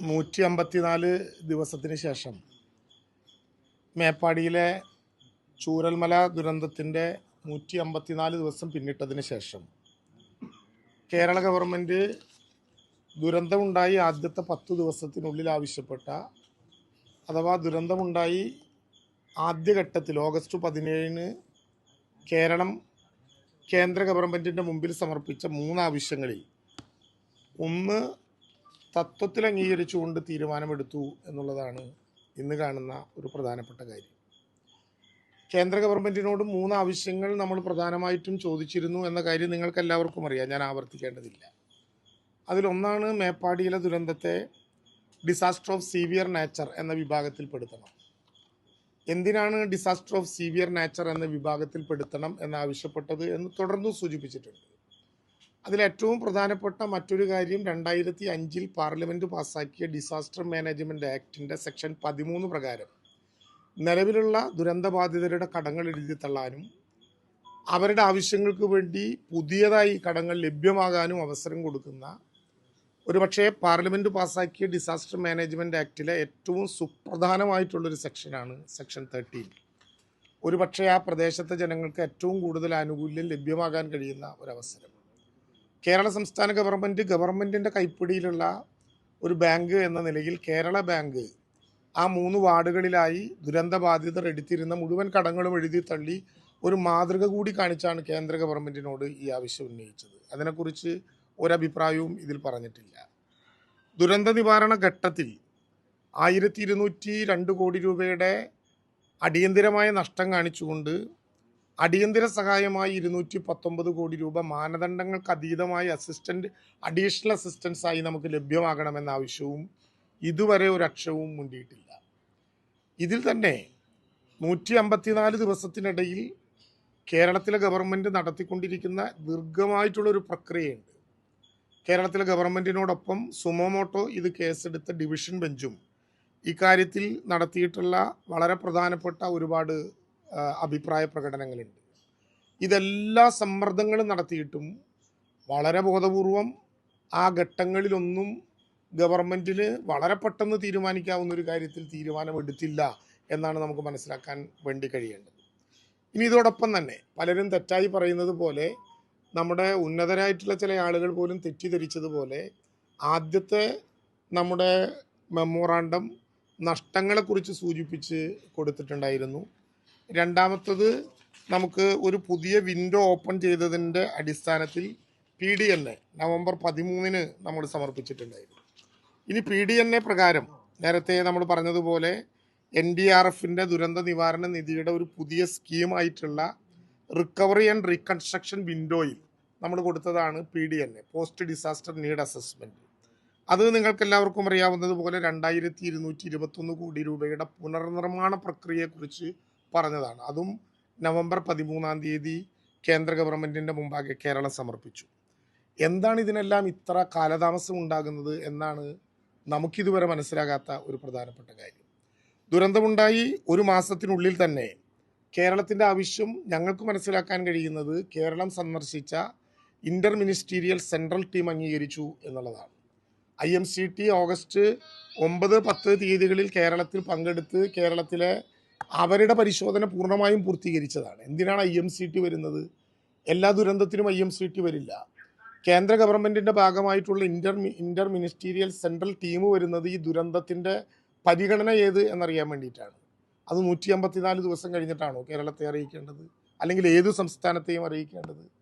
നൂറ്റി അമ്പത്തിനാല് ദിവസത്തിന് ശേഷം മേപ്പാടിയിലെ ചൂരൽമല ദുരന്തത്തിന്റെ നൂറ്റി അമ്പത്തിനാല് ദിവസം പിന്നിട്ടതിന് ശേഷം കേരള ഗവൺമെന്റ് ദുരന്തമുണ്ടായി ആദ്യത്തെ പത്ത് ദിവസത്തിനുള്ളിൽ ആവശ്യപ്പെട്ട അഥവാ ദുരന്തമുണ്ടായി ആദ്യഘട്ടത്തിൽ ഓഗസ്റ്റ് പതിനേഴിന് കേരളം കേന്ദ്ര ഗവൺമെന്റിന്റെ മുമ്പിൽ സമർപ്പിച്ച മൂന്ന് ആവശ്യങ്ങളിൽ ഒന്ന് തത്വത്തിൽ അംഗീകരിച്ചുകൊണ്ട് തീരുമാനമെടുത്തു എന്നുള്ളതാണ് ഇന്ന് കാണുന്ന ഒരു പ്രധാനപ്പെട്ട കാര്യം. കേന്ദ്ര ഗവൺമെന്റിനോട് മൂന്ന് ആവശ്യങ്ങൾ നമ്മൾ പ്രധാനമായിട്ടും ചോദിച്ചിരുന്നു എന്ന കാര്യം നിങ്ങൾക്ക് എല്ലാവർക്കും അറിയാം. ഞാൻ ആവർത്തിക്കേണ്ടതില്ല. അതിലൊന്നാണ് മേപ്പാടിയിലെ ദുരന്തത്തെ ഡിസാസ്റ്റർ ഓഫ് സീവിയർ നാച്ചർ എന്ന വിഭാഗത്തിൽ പെടുത്തണം എന്തിനാണ് ഡിസാസ്റ്റർ ഓഫ് സീവിയർ നാച്ചർ എന്ന വിഭാഗത്തിൽ പെടുത്തണം എന്നാവശ്യപ്പെട്ടത് എന്ന് തുടർന്നും സൂചിപ്പിച്ചിട്ടുണ്ട്. അതിലേറ്റവും പ്രധാനപ്പെട്ട മറ്റൊരു കാര്യം രണ്ടായിരത്തി അഞ്ചിൽ പാർലമെന്റ് പാസ്സാക്കിയ ഡിസാസ്റ്റർ മാനേജ്മെന്റ് ആക്ടിന്റെ സെക്ഷൻ പതിമൂന്ന് പ്രകാരം നിലവിലുള്ള ദുരന്തബാധിതരുടെ കടങ്ങൾ എഴുതി തള്ളാനും അവരുടെ ആവശ്യങ്ങൾക്ക് വേണ്ടി പുതിയതായി കടങ്ങൾ ലഭ്യമാകാനും അവസരം കൊടുക്കുന്ന ഒരുപക്ഷെ പാർലമെന്റ് പാസ്സാക്കിയ ഡിസാസ്റ്റർ മാനേജ്മെന്റ് ആക്റ്റിലെ ഏറ്റവും സുപ്രധാനമായിട്ടുള്ളൊരു സെക്ഷനാണ് സെക്ഷൻ തേർട്ടീൻ. ഒരുപക്ഷെ ആ പ്രദേശത്തെ ജനങ്ങൾക്ക് ഏറ്റവും കൂടുതൽ ആനുകൂല്യം ലഭ്യമാകാൻ കഴിയുന്ന ഒരവസരം. കേരള സംസ്ഥാന ഗവൺമെന്റ് ഗവൺമെന്റിന്റെ കൈപ്പിടിയിലുള്ള ഒരു ബാങ്ക് എന്ന നിലയിൽ കേരള ബാങ്ക് ആ മൂന്ന് വാർഡുകളിലായി ദുരന്തബാധിതർ എടുത്തിരുന്ന മുഴുവൻ കടങ്ങളും എഴുതി തള്ളി ഒരു മാതൃക കൂടി കാണിച്ചാണ് കേന്ദ്ര ഗവൺമെന്റിനോട് ഈ ആവശ്യം ഉന്നയിച്ചത്. അതിനെക്കുറിച്ച് ഒരഭിപ്രായവും ഇതിൽ പറഞ്ഞിട്ടില്ല. ദുരന്ത നിവാരണ ഘട്ടത്തിൽ ആയിരത്തി ഇരുന്നൂറ്റി രണ്ട് കോടി രൂപയുടെ അടിയന്തിരമായ നഷ്ടം കാണിച്ചുകൊണ്ട് അടിയന്തര സഹായമായി ഇരുന്നൂറ്റി പത്തൊമ്പത് കോടി രൂപ മാനദണ്ഡങ്ങൾക്ക് അതീതമായി അസിസ്റ്റന്റ് അഡീഷണൽ അസിസ്റ്റൻസ് ആയി നമുക്ക് ലഭ്യമാകണമെന്ന ആവശ്യവും ഇതുവരെ അക്ഷവും മുണ്ടിയിട്ടില്ല. ഇതിൽ തന്നെ നൂറ്റി അമ്പത്തിനാല് ദിവസത്തിനിടയിൽ കേരളത്തിലെ ഗവൺമെന്റ് നടത്തിക്കൊണ്ടിരിക്കുന്ന ദീർഘമായിട്ടുള്ള ഒരു പ്രക്രിയയുണ്ട്. കേരളത്തിലെ ഗവൺമെന്റിനോടൊപ്പം സുമോമോട്ടോ ഇത് കേസെടുത്ത ഡിവിഷൻ ബെഞ്ചും ഇക്കാര്യത്തിൽ നടത്തിയിട്ടുള്ള വളരെ പ്രധാനപ്പെട്ട ഒരുപാട് അഭിപ്രായ പ്രകടനങ്ങളുണ്ട്. ഇതെല്ലാ സമ്മർദ്ദങ്ങളും നടത്തിയിട്ടും വളരെ ബോധപൂർവം ആ ഘട്ടങ്ങളിലൊന്നും ഗവൺമെന്റിന് വളരെ പെട്ടെന്ന് തീരുമാനിക്കാവുന്ന ഒരു കാര്യത്തിൽ തീരുമാനമെടുത്തില്ല എന്നാണ് നമുക്ക് മനസ്സിലാക്കാൻ വേണ്ടി കഴിയേണ്ടത്. ഇനി ഇതോടൊപ്പം തന്നെ പലരും തെറ്റായി പറയുന്നത് പോലെ നമ്മുടെ ഉന്നതരായിട്ടുള്ള ചില ആളുകൾ പോലും തെറ്റിദ്ധരിച്ചതുപോലെ ആദ്യത്തെ നമ്മുടെ മെമ്മോറാണ്ടം നഷ്ടങ്ങളെക്കുറിച്ച് സൂചിപ്പിച്ച് കൊടുത്തിട്ടുണ്ടായിരുന്നു. രണ്ടാമത്തത് നമുക്ക് ഒരു പുതിയ വിൻഡോ ഓപ്പൺ ചെയ്തതിന്റെ അടിസ്ഥാനത്തിൽ P D N A November പതിമൂന്നിന് നമ്മൾ സമർപ്പിച്ചിട്ടുണ്ടായിരുന്നു. ഇനി പി ഡി എൻ എ പ്രകാരം നേരത്തെ നമ്മൾ പറഞ്ഞതുപോലെ എൻ ഡി ആർ എഫിന്റെ ദുരന്ത നിവാരണ നിധിയുടെ ഒരു പുതിയ സ്കീമായിട്ടുള്ള റിക്കവറി ആൻഡ് റീകൺസ്ട്രക്ഷൻ വിൻഡോയിൽ നമ്മൾ കൊടുത്തതാണ് P D N A post disaster need assessment അത് നിങ്ങൾക്ക് എല്ലാവർക്കും അറിയാവുന്നതുപോലെ രണ്ടായിരത്തി ഇരുന്നൂറ്റി ഇരുപത്തൊന്ന് കോടി രൂപയുടെ പുനർനിർമ്മാണ പ്രക്രിയയെക്കുറിച്ച് പറഞ്ഞതാണ്. അതും നവംബർ പതിമൂന്നാം തീയതി കേന്ദ്ര ഗവൺമെന്റിന്റെ മുമ്പാകെ കേരളം സമർപ്പിച്ചു. എന്താണ് ഇതിനെല്ലാം ഇത്ര കാലതാമസം ഉണ്ടാകുന്നത് എന്നാണ് നമുക്കിതുവരെ മനസ്സിലാകാത്ത ഒരു പ്രധാനപ്പെട്ട കാര്യം. ദുരന്തമുണ്ടായി ഒരു മാസത്തിനുള്ളിൽ തന്നെ കേരളത്തിന്റെ ആവശ്യം ഞങ്ങൾക്ക് മനസ്സിലാക്കാൻ കഴിയുന്നത് കേരളം സന്ദർശിച്ച ഇന്റർ മിനിസ്റ്റീരിയൽ സെൻട്രൽ ടീം അംഗീകരിച്ചു എന്നുള്ളതാണ്. I M C T August ഒമ്പത് പത്ത് തീയതികളിൽ കേരളത്തിൽ പങ്കെടുത്ത് കേരളത്തിലെ അവരുടെ പരിശോധന പൂർണമായും പൂർത്തീകരിച്ചതാണ്. എന്തിനാണ് ഐ എം സി ടി വരുന്നത്? എല്ലാ ദുരന്തത്തിനും ഐ എം സി ടി വരില്ല. കേന്ദ്ര ഗവൺമെന്റിന്റെ ഭാഗമായിട്ടുള്ള inter inter ministerial central team വരുന്നത് ഈ ദുരന്തത്തിന്റെ പരിഗണന ഏത് എന്നറിയാൻ വേണ്ടിയിട്ടാണ്. അത് നൂറ്റി അമ്പത്തിനാല് ദിവസം കഴിഞ്ഞിട്ടാണോ കേരളത്തെ അറിയിക്കേണ്ടത്? അല്ലെങ്കിൽ ഏത് സംസ്ഥാനത്തെയും അറിയിക്കേണ്ടത്?